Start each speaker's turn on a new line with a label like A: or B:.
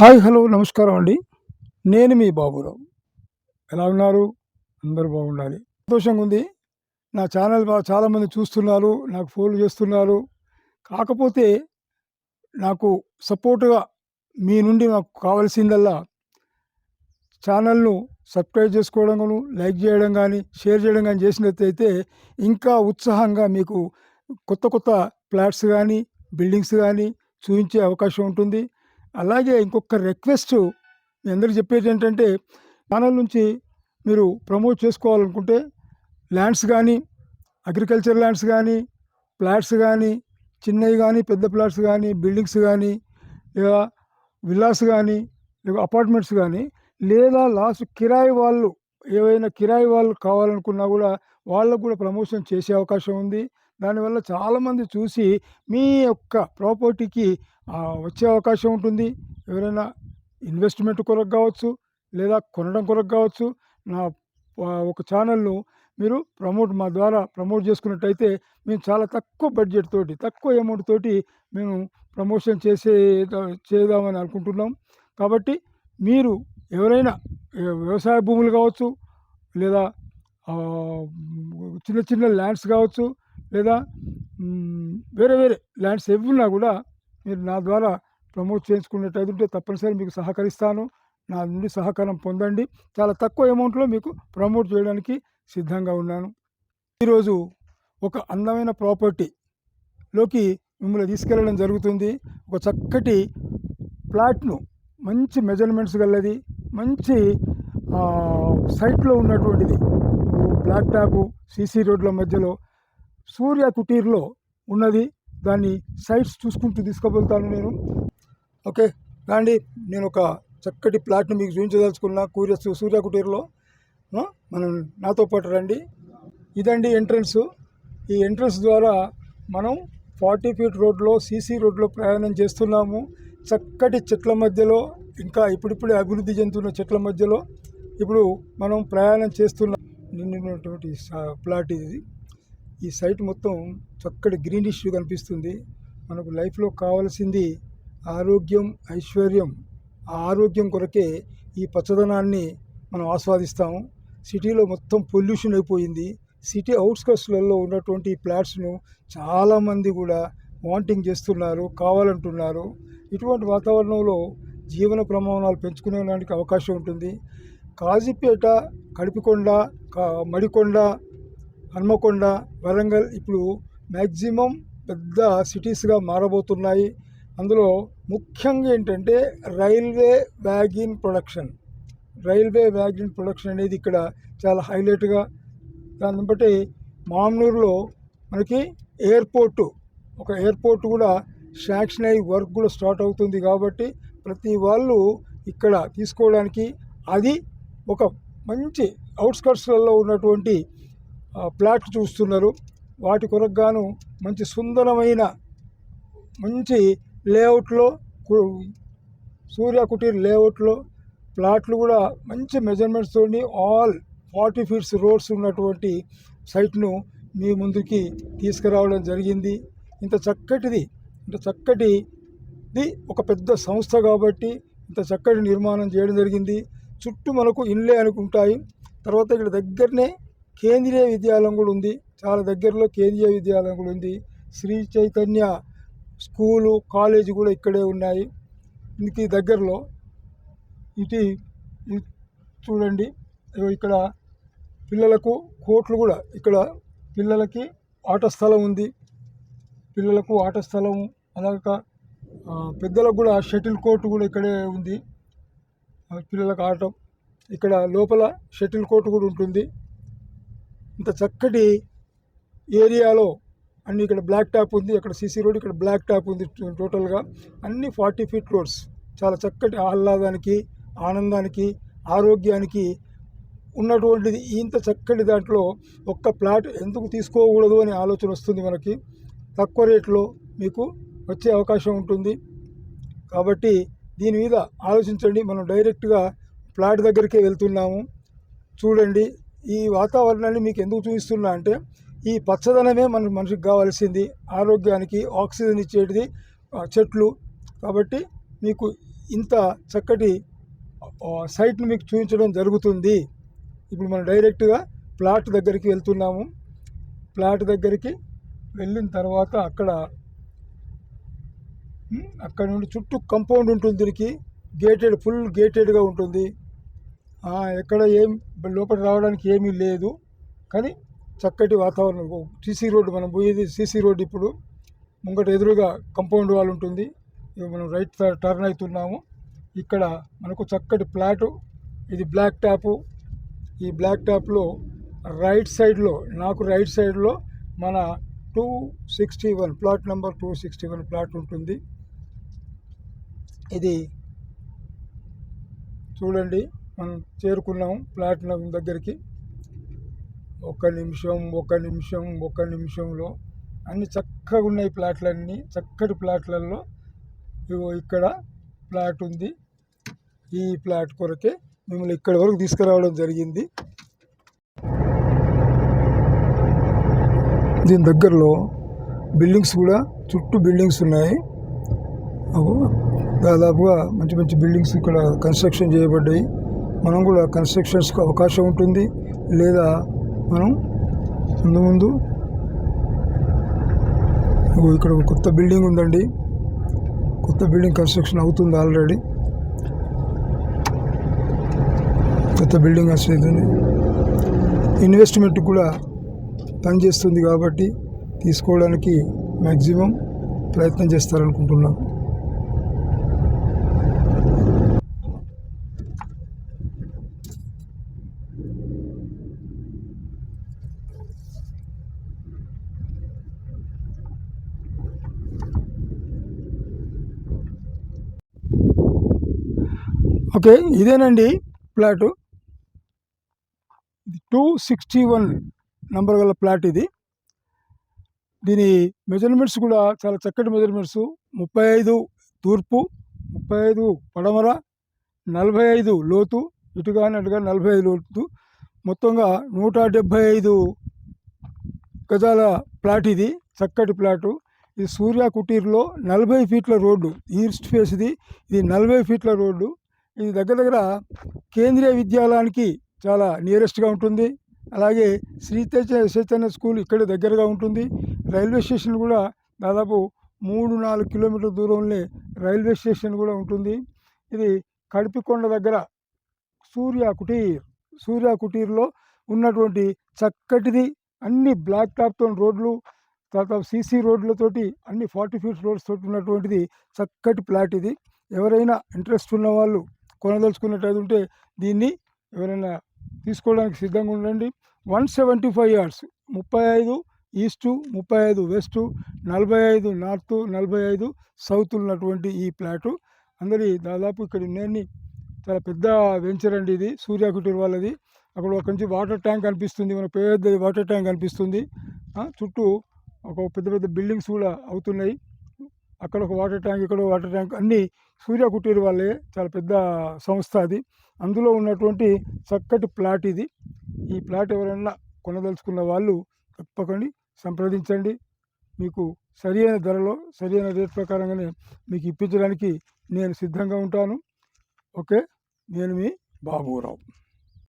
A: Hi hello నమస్కారం అండి. నేను మీ బాబురావు. ఎలా ఉన్నారు? అందరూ బాగుండాలి. సంతోషంగా ఉంది. నా ఛానల్ చాలామంది చూస్తున్నారు నాకు ఫోన్లు చేస్తున్నారు. కాకపోతే నాకు సపోర్ట్గా మీ నుండి నాకు కావాల్సిందల్లా ఛానల్ను సబ్స్క్రైబ్ చేసుకోవడం లైక్ చేయడం కానీ షేర్ చేయడం కానీ చేసినట్లయితే ఇంకా ఉత్సాహంగా మీకు కొత్త కొత్త ఫ్లాట్స్ కానీ బిల్డింగ్స్ కానీ చూపించే అవకాశం ఉంటుంది. అలాగే ఇంకొక రిక్వెస్ట్ మీ అందరికి చెప్పేది ఏంటంటే ఛానల్ నుంచి మీరు ప్రమోట్ చేసుకోవాలనుకుంటే ల్యాండ్స్ కానీ అగ్రికల్చర్ ల్యాండ్స్ కానీ ఫ్లాట్స్ కానీ చిన్నవి కానీ పెద్ద ఫ్లాట్స్ కానీ బిల్డింగ్స్ కానీ లేదా విల్లాస్ కానీ లేదా అపార్ట్మెంట్స్ కానీ లేదా లాస్ట్ కిరాయి వాళ్ళు ఏవైనా కిరాయి వాళ్ళు కావాలనుకున్నా కూడా వాళ్ళకు కూడా ప్రమోషన్ చేసే అవకాశం ఉంది. దానివల్ల చాలామంది చూసి మీ యొక్క ప్రాపర్టీకి వచ్చే అవకాశం ఉంటుంది. ఎవరైనా ఇన్వెస్ట్మెంట్ కొరకు కావచ్చు లేదా కొనడం కొరకు కావచ్చు నా ఒక ఛానల్ను మీరు ప్రమోట్ మా ద్వారా ప్రమోట్ చేసుకున్నట్టయితే మేము చాలా తక్కువ బడ్జెట్ తోటి తక్కువ అమౌంట్ తోటి మేము ప్రమోషన్ చేసే చేద్దామని అనుకుంటున్నాం. కాబట్టి మీరు ఎవరైనా వ్యవసాయ భూములు కావచ్చు లేదా చిన్న చిన్న ల్యాండ్స్ కావచ్చు లేదా వేరే వేరే ల్యాండ్స్ ఏవి కూడా మీరు నా ద్వారా ప్రమోట్ చేయించుకునేటది ఉంటే తప్పనిసరి మీకు సహకరిస్తాను. నా నుండి సహకారం పొందండి. చాలా తక్కువ అమౌంట్లో మీకు ప్రమోట్ చేయడానికి సిద్ధంగా ఉన్నాను. ఈరోజు ఒక అందమైన ప్రాపర్టీలోకి మిమ్మల్ని తీసుకెళ్ళడం జరుగుతుంది. ఒక చక్కటి ప్లాట్ను మంచి మెజర్మెంట్స్ గలది మంచి సైట్లో ఉన్నటువంటిది. బ్లాక్ టాపు సీసీ రోడ్ల మధ్యలో సూర్య కుటీర్లో ఉన్నది. దాన్ని సైట్స్ చూసుకుంటూ తీసుకువెళ్తాను నేను. ఓకే రాండి నేను ఒక చక్కటి ప్లాట్ని మీకు చూపించదలుచుకున్న కూర్య సూర్య కుటీర్లో. మనం నాతో పాటు రండి. ఇదండి ఎంట్రన్స్ ఈ ఎంట్రన్స్ ద్వారా మనం ఫార్టీ ఫీట్ రోడ్లో సీసీ రోడ్లో ప్రయాణం చేస్తున్నాము. చక్కటి చెట్ల మధ్యలో ఇంకా ఇప్పుడిప్పుడే అభివృద్ధి చెందుతున్న చెట్ల మధ్యలో ఇప్పుడు మనం ప్రయాణం చేస్తున్న నిండినటువంటి ప్లాట్ ఇది. ఈ సైట్ మొత్తం చక్కటి గ్రీనిష్ కనిపిస్తుంది. మనకు లైఫ్లో కావాల్సింది ఆరోగ్యం ఐశ్వర్యం ఆ ఆరోగ్యం కొరకే ఈ పచ్చదనాన్ని మనం ఆస్వాదిస్తాము. సిటీలో మొత్తం పొల్యూషన్ అయిపోయింది. సిటీ అవుట్స్కట్స్లలో ఉన్నటువంటి ప్లాట్స్ను ఫ్లాట్స్ను చాలామంది కూడా వాంటింగ్ చేస్తున్నారు కావాలంటున్నారు. ఇటువంటి వాతావరణంలో జీవన ప్రమాణాలు పెంచుకునేడానికి అవకాశం ఉంటుంది. కాజీపేట కడిపికొండ కా- మడికొండ హన్మకొండ వరంగల్ ఇప్పుడు మ్యాక్సిమం పెద్ద సిటీస్గా మారబోతున్నాయి. అందులో ముఖ్యంగా ఏంటంటే railway wagon production. Railway wagon production అనేది ఇక్కడ చాలా హైలైట్గా దాన్ని బట్టి మామూలులో మనకి ఎయిర్పోర్టు ఒక ఎయిర్పోర్ట్ కూడా శాంక్షన్ అయ్యి వర్క్ కూడా స్టార్ట్ అవుతుంది కాబట్టి ప్రతి వాళ్ళు ఇక్కడ తీసుకోవడానికి అది ఒక మంచి అవుట్స్కట్స్లలో ఉన్నటువంటి ప్లాట్ చూస్తున్నారు. వాటి కొరకుగాను మంచి సుందరమైన మంచి లేఅవుట్లో సూర్య కుటీర్ లేఅవుట్లో ప్లాట్లు కూడా మంచి మెజర్మెంట్స్తో ఆల్ ఫార్టీ ఫీట్స్ రోడ్స్ ఉన్నటువంటి సైట్ను మీ ముందుకి తీసుకురావడం జరిగింది. ఇంత చక్కటిది ఇంత చక్కటిది ఒక పెద్ద సంస్థ కాబట్టి ఇంత చక్కటి నిర్మాణం చేయడం జరిగింది. చుట్టూ మనకు ఇళ్ళే అనుకుంటాయి. తర్వాత ఇక్కడ దగ్గరనే కేంద్రీయ విద్యాలయం కూడా ఉంది. చాలా దగ్గరలో కేంద్రీయ విద్యాలయం కూడా ఉంది. శ్రీ చైతన్య స్కూలు కాలేజీ కూడా ఇక్కడే ఉన్నాయి. ఇంటికి దగ్గరలో. ఇటు చూడండి. ఇక్కడ పిల్లలకు కోట్లు కూడా ఇక్కడ పిల్లలకి ఆట స్థలం ఉంది. పిల్లలకు ఆట స్థలం అలాగ పెద్దలకు కూడా షటిల్ కోర్టు కూడా ఇక్కడే ఉంది. పిల్లలకు ఆడటం ఇక్కడ లోపల షటిల్ కోర్టు కూడా ఉంటుంది. ఇంత చక్కటి ఏరియాలో అన్ని ఇక్కడ బ్లాక్ టాప్ ఉంది అక్కడ సీసీ రోడ్ ఇక్కడ బ్లాక్ టాప్ ఉంది టోటల్గా. అన్ని ఫార్టీ ఫీట్ రోడ్స్. చాలా చక్కటి ఆహ్లాదానికి ఆనందానికి ఆరోగ్యానికి ఉన్నటువంటిది. ఇంత చక్కటి దాంట్లో ఒక్క ప్లాట్ ఎందుకు తీసుకోకూడదు అనే ఆలోచన వస్తుంది మనకి. తక్కువ రేట్లో మీకు వచ్చే అవకాశం ఉంటుంది. కాబట్టి దీని మీద ఆలోచించండి. మనం డైరెక్ట్గా ప్లాట్ దగ్గరికే వెళ్తున్నాము. చూడండి. ఈ వాతావరణాన్ని మీకు ఎందుకు చూపిస్తున్నా అంటే ఈ పచ్చదనమే మన మనిషికి కావాల్సింది. ఆరోగ్యానికి ఆక్సిజన్ ఇచ్చేటిది చెట్లు. కాబట్టి మీకు ఇంత చక్కటి సైట్ని మీకు చూపించడం జరుగుతుంది. ఇప్పుడు మనం డైరెక్ట్గా ప్లాట్ దగ్గరికి వెళ్తున్నాము. ప్లాట్ దగ్గరికి వెళ్ళిన తర్వాత అక్కడ అక్కడ నుండి చుట్టూ కంపౌండ్ ఉంటుంది దీనికి. గేటెడ్ ఫుల్ గేటెడ్గా ఉంటుంది. ఎక్కడ ఏం లోపల రావడానికి ఏమీ లేదు. కానీ చక్కటి వాతావరణం. సీసీ రోడ్డు మనం పోయేది సీసీ రోడ్డు ఇప్పుడు ముంగట ఎదురుగా కంపౌండ్ వాల్ ఉంటుంది. మనం రైట్ టర్న్ అవుతున్నాము ఇక్కడ మనకు చక్కటి ప్లాటు. ఇది బ్లాక్ టాపు. ఈ బ్లాక్ టాప్లో రైట్ సైడ్లో నాకు రైట్ సైడ్లో మన two sixty one plot number two sixty one plot ఉంటుంది. ఇది చూడండి. మనం చేరుకున్నాం ప్లాట్ దగ్గరికి. ఒక నిమిషం ఒక నిమిషం ఒక నిమిషంలో అన్ని చక్కగా ఉన్నాయి ప్లాట్లన్నీ. చక్కటి ప్లాట్లలో ఇగో ఇక్కడ ప్లాట్ ఉంది. ఈ ప్లాట్ కొరకే మిమ్మల్ని ఇక్కడి వరకు తీసుకురావడం జరిగింది. దీని దగ్గరలో బిల్డింగ్స్ కూడా చుట్టూ బిల్డింగ్స్ ఉన్నాయి. దాదాపుగా మంచి మంచి బిల్డింగ్స్ ఇక్కడ కన్స్ట్రక్షన్ చేయబడ్డాయి. మనం కూడా కన్స్ట్రక్షన్స్కి అవకాశం ఉంటుంది. లేదా మనం ముందు ముందు ఇక్కడ ఒక కొత్త బిల్డింగ్ ఉందండి. కొత్త బిల్డింగ్ కన్స్ట్రక్షన్ అవుతుంది ఆల్రెడీ కొత్త బిల్డింగ్ వస్తుంది. ఇన్వెస్ట్మెంట్ కూడా పనిచేస్తుంది కాబట్టి తీసుకోవడానికి మ్యాక్సిమం ప్రయత్నం చేస్తారనుకుంటున్నాను ఓకే ఇదేనండి plot. Two sixty one number గల ప్లాట్ ఇది. దీని మెజర్మెంట్స్ కూడా చాలా చక్కటి మెజర్మెంట్స్. ముప్పై ఐదు తూర్పు ముప్పై ఐదు పడమర నలభై ఐదు లోతు ఇటుగా అటుగా నలభై ఐదు లోతు. మొత్తంగా నూట డెబ్భై ఐదు గజాల ప్లాట్ ఇది చక్కటి ప్లాటు. ఇది సూర్య కుటీర్లో నలభై ఫీట్ల రోడ్డు ఈస్ట్ ఫేస్ ఇది ఇది నలభై ఫీట్ల రోడ్డు. ఇది దగ్గర దగ్గర కేంద్రీయ విద్యాలయానికి చాలా నియరెస్ట్గా ఉంటుంది. అలాగే శ్రీ చైతన్య స్కూల్ ఇక్కడ దగ్గరగా ఉంటుంది. రైల్వే స్టేషన్ కూడా దాదాపు మూడు నాలుగు కిలోమీటర్ల దూరంలో రైల్వే స్టేషన్ కూడా ఉంటుంది. ఇది కడిపికొండ దగ్గర సూర్య కుటీర్ సూర్య కుటీర్లో ఉన్నటువంటి చక్కటిది అన్ని బ్లాక్ టాప్తో రోడ్లు తర్వాత సీసీ రోడ్లతోటి అన్ని ఫార్టీ ఫీట్ రోడ్స్ తోటి ఉన్నటువంటిది చక్కటి ప్లాట్ ఇది. ఎవరైనా ఇంట్రెస్ట్ ఉన్న వాళ్ళు కొనదలుచుకున్నట్టు ఉంటే దీన్ని ఎవరైనా తీసుకోవడానికి సిద్ధంగా ఉండండి. వన్ సెవెంటీ ఫైవ్ ఇయర్స్ ముప్పై ఐదు ఈస్టు ముప్పై ఐదు వెస్టు నలభై ఐదు నార్త్ నలభై ఐదు సౌత్ ఉన్నటువంటి ఈ ప్లాటు. అందరి దాదాపు ఇక్కడ నేను చాలా పెద్ద వెంచర్ అండి ఇది సూర్య కుటీర్ వాళ్ళది. అక్కడ ఒక నుంచి వాటర్ ట్యాంక్ కనిపిస్తుంది మన పెద్ద వాటర్ ట్యాంక్ కనిపిస్తుంది. చుట్టూ ఒక పెద్ద పెద్ద బిల్డింగ్స్ కూడా అవుతున్నాయి. అక్కడ ఒక వాటర్ ట్యాంక్ ఇక్కడ వాటర్ ట్యాంక్ అన్నీ సూర్య కుటీరు వాళ్ళే చాలా పెద్ద సంస్థ అది. అందులో ఉన్నటువంటి చక్కటి ప్లాట్ ఇది. ఈ ప్లాట్ ఎవరైనా కొనదలుచుకున్న వాళ్ళు తప్పకుండా సంప్రదించండి. మీకు సరైన ధరలో సరి అయిన రేట్ ప్రకారంగానే మీకు ఇప్పించడానికి నేను సిద్ధంగా ఉంటాను. ఓకే? నేను మీ బాబురావు.